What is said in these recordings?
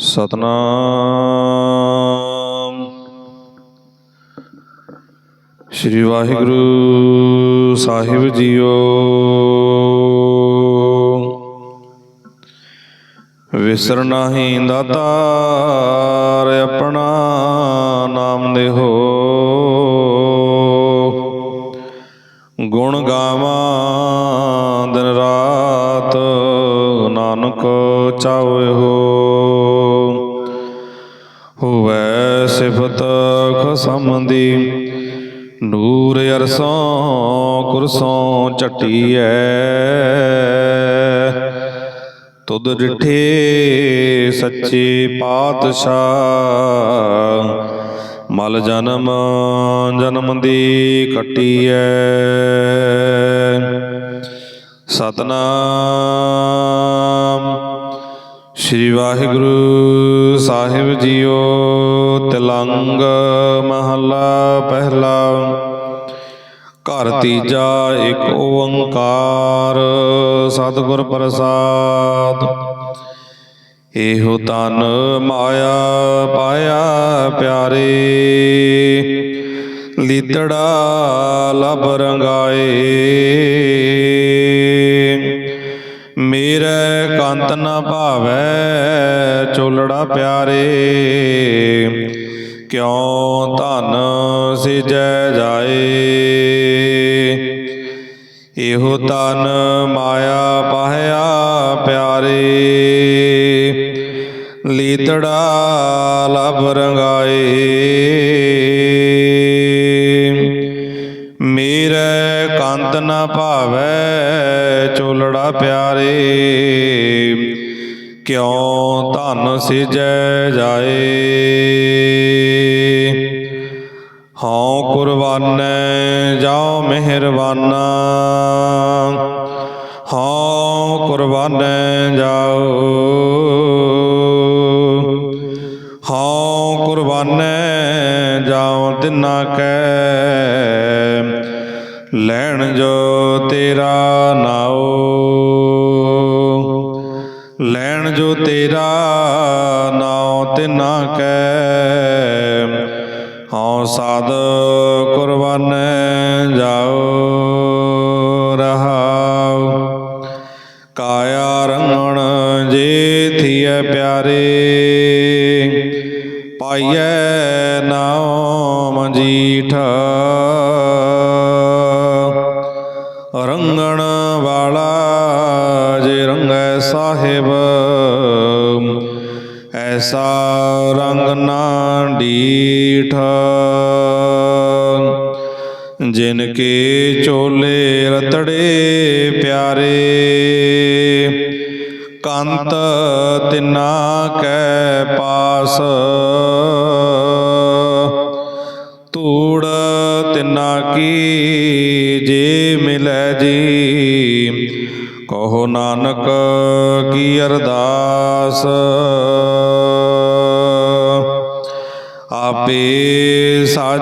ਸਤਨਾਮ। ਸ੍ਰੀ ਵਾਹਿਗੁਰੂ ਸਾਹਿਬ ਜੀਓ। ਵਿਸਰ ਨਾਹੀ ਦਾਤਾਰ ਆਪਣਾ ਨਾਮ ਦੇਹੋ। ਗੁਣ ਗਾਵਾਂ ਦਿਨ ਰਾਤ, ਨਾਨਕ ਚਾਵੇ ਹੋ ਸਿਫਤ ਖਸਮ ਦੀ। ਨੂਰ ਅਰਸੋਂ ਕੁਰਸੋਂ ਚਟੀਐ ਤੁਧ ਡਿਠੇ ਸੱਚੇ ਪਾਤਸ਼ਾਹ। ਮਲ ਜਨਮ ਜਨਮ ਦੀ ਕਟੀਐ। ਸਤਨਾਮ। ਸ੍ਰੀ ਵਾਹਿਗੁਰੂ ਸਾਹਿਬ ਜੀਓ। ਤਿਲੰਗ ਮਹੱਲਾ ਪਹਿਲਾ। ਘਰ ਤੀਜਾ ਇੱਕ ਓੰਕਾਰ ਸਤਿਗੁਰ ਪ੍ਰਸਾਦ। ਇਹੋ ਤਨ ਮਾਇਆ ਪਾਇਆ ਪਿਆਰੇ। ਲੀਤੜਾ ਲਬ ਰੰਗਾਏ। ਮੇਰੇ ਕੰਤ ਨਾ ਭਾਵੈ ਚੋਲੜਾ ਪਿਆਰੇ। ਕਿਉ ਧਨ ਸਿਜੈ ਜਾਏ? ਇਹੋ ਤਨ ਮਾਇਆ ਪਾਇਆ ਪਿਆਰੇ। ਲੀਤੜਾ ਲਭ ਰੰਗਾਏ। ਮੇਰੇ ਕੰਤ ਨਾ ਭਾਵੇ ਚੋਲੜਾ ਪਿਆਰੇ। ਕਿਉ ਧਨ ਸਿਜੈ ਜਾਏ? ਹਉ ਕੁਰਬਾਨੈ ਜਾਉ ਮਿਹਰਬਾਨਾ। ਹਉ ਕੁਰਬਾਨੈ ਜਾਓ। ਹਉ ਕੁਰਬਾਨੈ ਜਾਉ ਤਿਨਾ ਕੈ। ਲੈਣ ਜੋ ਤੇਰਾ ਨਾਉ ਤਿਨਾ ਕੈ। ਹਉ ਸਾਧ ਕੁਰਬਾਨ ਜਾਉ ਰਹਾਉ। ਕਾਇਆ ਰੰਗਣ ਜੇ ਥੀਐ ਪਿਆਰੇ। ਪਾਈਐ ਨਾਉ ਮਜੀਠ ਰੰਗਣ ਵਾਲਾ ਜੇ ਰੰਗੈ ਸਾਹਿਬ। ਐਸਾ ਰੰਗ ਨਾ ਡੀਠ। ਜਿਨ ਕੇ ਚੋਲੇ ਰਤੜੇ ਪਿਆਰੇ, ਕੰਤ ਤਿਨਾ ਕੈ ਪਾਸ। ਧੂੜ ਤਿਨਾ ਕੀ ਜੇ ਮਿਲੈ ਜੀ, ਕਹੋ ਨਾਨਕ ਕੀ ਅਰਦਾਸ।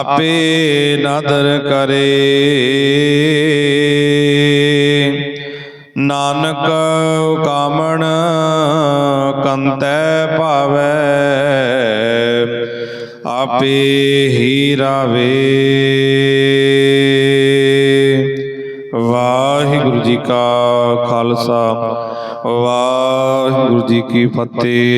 ਆਪੇ ਨਾਦਰ ਕਰੇ। ਨਾਨਕ ਕਾਮਣ ਕੰਤੈ ਭਾਵੈ, ਆਪੇ ਹੀ ਰਾਵੇ। ਵਾਹਿਗੁਰੂ ਜੀ ਕਾ ਖਾਲਸਾ, ਵਾਹਿਗੁਰੂ ਜੀ ਕੀ ਫਤਿਹ।